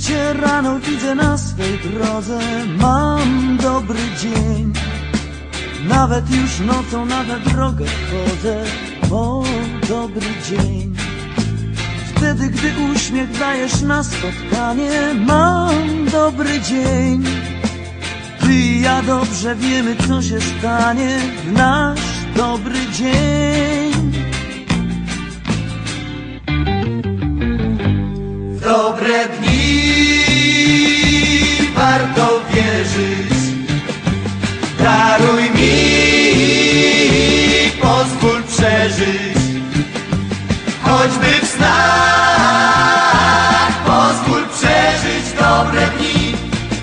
Cię rano widzę na swej drodze, mam dobry dzień. Nawet już nocą na tę drogę wchodzę, bo dobry dzień. Wtedy, gdy uśmiech dajesz na spotkanie, mam dobry dzień. Ty i ja dobrze wiemy, co się stanie w nasz dobry dzień. W dobre dni przeżyć. Choćby w snach, pozwól przeżyć dobre dni.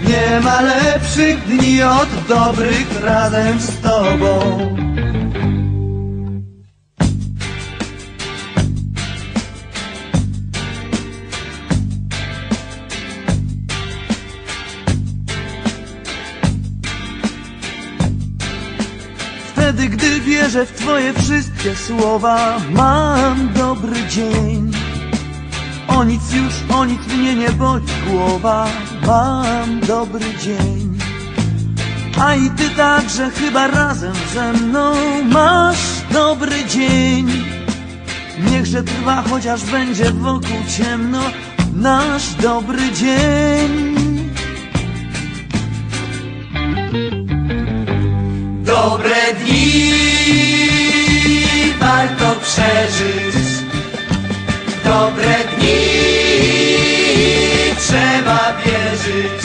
Nie ma lepszych dni od dobrych razem z tobą. Wtedy, gdy wierzę w Twoje wszystkie słowa, mam dobry dzień. O nic już, o nic mnie nie boli głowa, mam dobry dzień. A i ty także chyba razem ze mną masz dobry dzień. Niechże trwa, chociaż będzie wokół ciemno, nasz dobry dzień. Dobre dni warto przeżyć. Dobre dni trzeba wierzyć.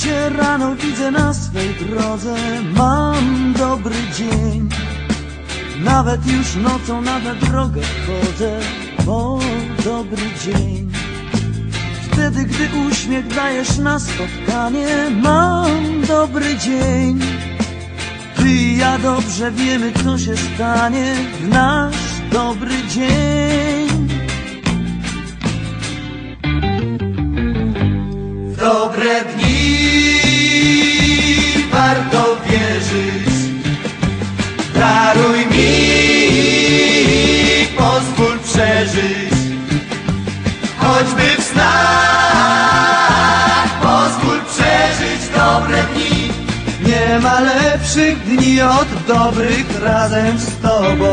Cię rano widzę na swej drodze, mam dobry dzień. Nawet już nocą na tę drogę wchodzę, bo dobry dzień. Wtedy, gdy uśmiech dajesz na spotkanie, mam dobry dzień. Ty i ja dobrze wiemy, co się stanie w nasz dobry dzień. Warto wierzyć. Daruj mi, pozwól przeżyć. Choćby w snach, pozwól przeżyć dobre dni. Nie ma lepszych dni od dobrych razem z tobą.